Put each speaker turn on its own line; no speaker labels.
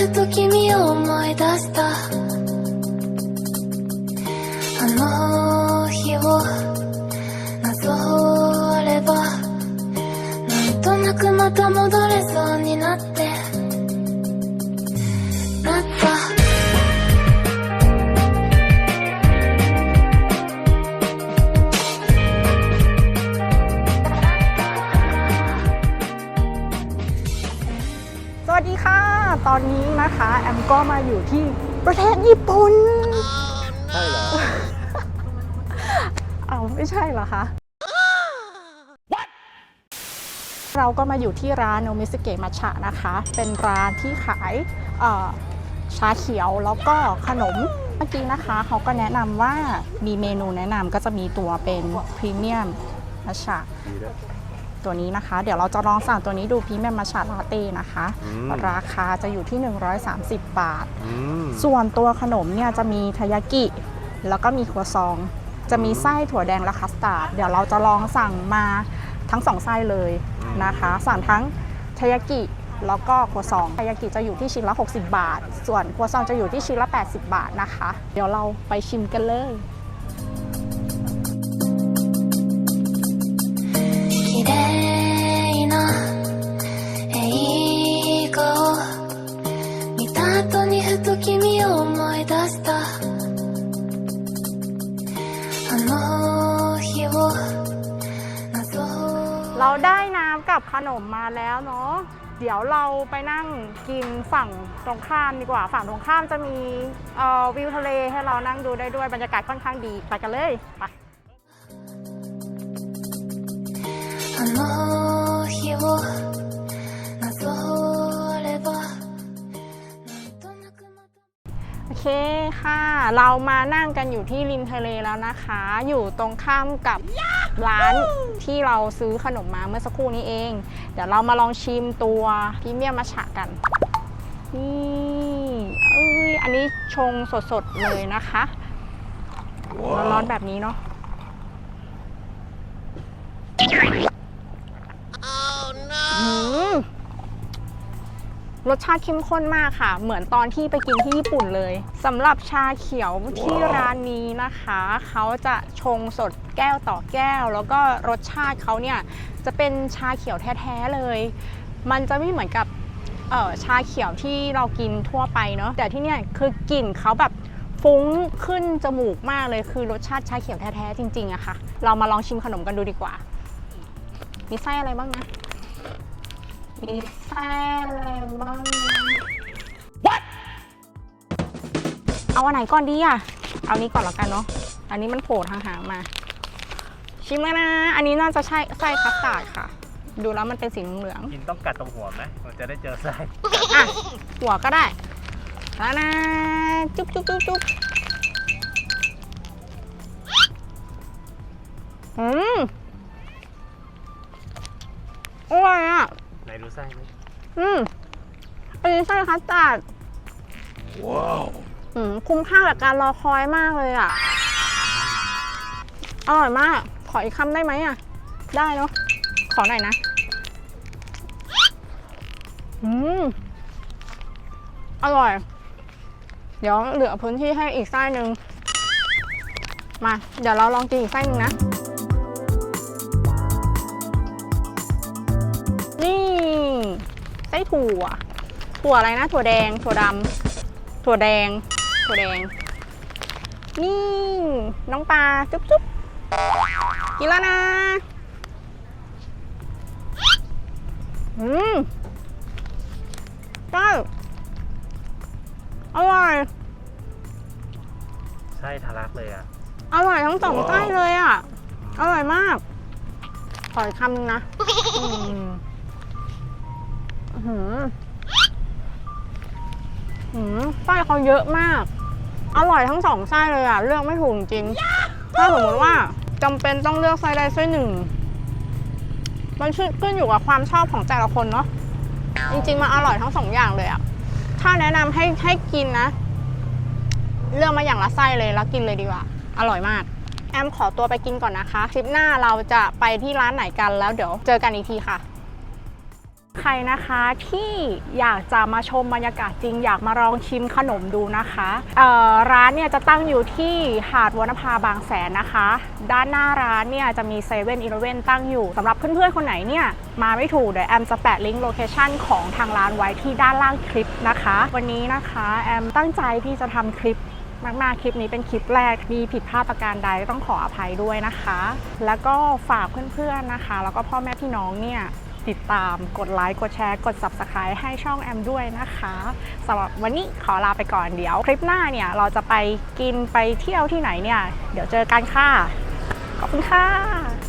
ると君を思い出した。あの日をなぞればなんとなくまた戻れそうになって。
ก็มาอยู่ที่ประเทศญี่ปุ่น
ใช่เหรอ
เอาไม่ใช่เหรอคะ เราก็มาอยู่ที่ร้านโนมิสเกะมัช a นะคะ เป็นร้านที่ขายเอ่อชาเขียวแล้วก็ขนมเมื่อกี้นะคะ เขาก็แนะนำว่ามีเมนูแนะนำก็จะมีตัวเป็นพรีเมียมมัช a
ดีด้วย
ตัวนี้นะคะ เดี๋ยวเราจะลองสั่งตัวนี้ดูพรีเมียมมัช a ลาเต้นะคะ
อืม
ราคาจะอยู่ที่ 130 บาท
อืม
ส่วนตัวขนมเนี่ยจะมีทายากิ แล้วก็มีครัวซอง จะมีไส้ถั่วแดงและคัสตาร์ดเดี๋ยวเราจะลองสั่งมาทั้งสองไส้เลยนะคะ สั่งทั้งทายากิแล้วก็ครัวซองทายากิจะอยู่ที่ชิ้นละ 60 บาท ส่วนครัวซองจะอยู่ที่ชิ้นละ 80 บาทนะคะ เดี๋ยวเราไปชิมกันเลย เราได้น้ำกับขนมมาแล้วเนาะเดี๋ยวเราไปนั่งกินฝั่งตรงข้ามดีกว่า ฝั่งตรงข้ามจะมีวิวทะเลให้เรานั่งดูได้ด้วยบรรยากาศค่อนข้างดีไปกันเลยไปโอเคค่ะ เรามานั่งกันอยู่ที่ริมทะเลแล้วนะคะ อยู่ตรงข้ามกับ ร้านที่เราซื้อขนมมาเมื่อสักครู่นี้เอง เดี๋ยวเรามาลองชิมตัวพรีเมียมมัชฉะกัน นี่เอ้ยอันนี้ชงสดๆเลยนะคะ ร้อนๆแบบนี้เนาะ หืม รสชาติเข้มข้นมากค่ะ เหมือนตอนที่ไปกินที่ญี่ปุ่นเลยสำหรับชาเขียวที่ร้านนี้นะคะ เขาจะชงสดแก้วต่อแก้ว แล้วก็รสชาติเขาเนี่ยจะเป็นชาเขียวแท้ๆเลย มันจะไม่เหมือนกับเอ่อชาเขียวที่เรากินทั่วไปเนาะแต่ที่เนี่ยคือกลิ่นเขาแบบฟุ้งขึ้นจมูกมากเลยคือรสชาติชาเขียวแท้ๆจริงๆอะค่ะ เรามาลองชิมขนมกันดูดีกว่า มีไส้อะไรบ้างนะ มีไส้อะไรบ้าง What เอาอันไหนก่อนดีอะ เอานี้ก่อนแล้วกันเนาะ อันนี้มันโผล่ทางหางมา ชิมแล้วนะ อันนี้น่าจะใช่ไส้คัสตาร์ดค่ะ ดูแล้วมันเป็นสีเหลือง
กินต้องกัดตรงหัวไหมมันจะได้เจอไส้
ๆอะ หัวก็ได้ แล้วนะ จุ๊บจุ๊บจุ๊บจุ๊บอืมอร่อยอะ
ไห นดูไส้ไหม
อืมอันนี้ไส้คัสตาร์ด
ว้าว
อืมคุ้มค่ากับการรอคอยมากเลยอะ อร่อยมาก ขออีกคำได้ไหมอะ ได้เนาะ ขอหน่อยนะ อืม อร่อย เดี๋ยวเหลือพื้นที่ให้อีกไส้หนึ่ง มา เดี๋ยวเราลองกินอีกไส้หนึ่งนะ นี่ ไส้ถั่ว ถั่วอะไรนะ ถั่วแดง ถั่วดำถั่วแดง ถั่วแดง นี่ น้องปลาจุ๊บจุ๊บกินแล้วนะ อืมได้อร่อย
ไส้ทะลักเลยอะ
อร่อยทั้งสองไส้เลยอะ อร่อยมาก ขออีกคำนึงนะ อืมอื้อ หือหืมไส้เขาเยอะมาก อร่อยทั้งสองไส้เลยอะ เลือกไม่ถูกจริง ถ้าสมมติว่าจำเป็นต้องเลือกไส้ใดไส้หนึ่ง มันขึ้นอยู่กับความชอบของแต่ละคนเนาะ จริงๆมันอร่อยทั้งสองอย่างเลยอะ ถ้าแนะนำให้ให้กินนะ เลือกมาอย่างละไส้เลยแล้วกินเลยดีกว่า อร่อยมากแอมขอตัวไปกินก่อนนะคะ คลิปหน้าเราจะไปที่ร้านไหนกันแล้วเดี๋ยวเจอกันอีกทีค่ะ ใครนะคะที่อยากจะมาชมบรรยากาศจริง อยากมาลองชิมขนมดูนะคะร้านเนี่ยจะตั้งอยู่ที่หาดวรรณภาบางแสนนะคะ ด้านหน้าร้านเนี่ยจะมีเซเว่นอีเลเว่นตั้งอยู่สำหรับเพื่อนๆคนไหนเนี่ยมาไม่ถูกเดี๋ยวแอมจะแปะลิงก์โลเคชันของทางร้านไว้ที่ด้านล่างคลิปนะคะ วันนี้นะคะแอมตั้งใจที่จะทำคลิปมากๆ คลิปนี้เป็นคลิปแรก มีผิดพลาดประการใดต้องขออภัยด้วยนะคะ แล้วก็ฝากเพื่อนๆนะคะ แล้วก็พ่อแม่พี่น้องเนี่ย ติดตาม กดไลค์ กดแชร์ กด Subscribe ให้ช่องแอมด้วยนะคะสำหรับวันนี้ขอลาไปก่อนเดี๋ยว คลิปหน้าเนี่ยเราจะไปกินไปเที่ยวที่ไหนเนี่ย เดี๋ยวเจอกันค่ะ ขอบคุณค่ะ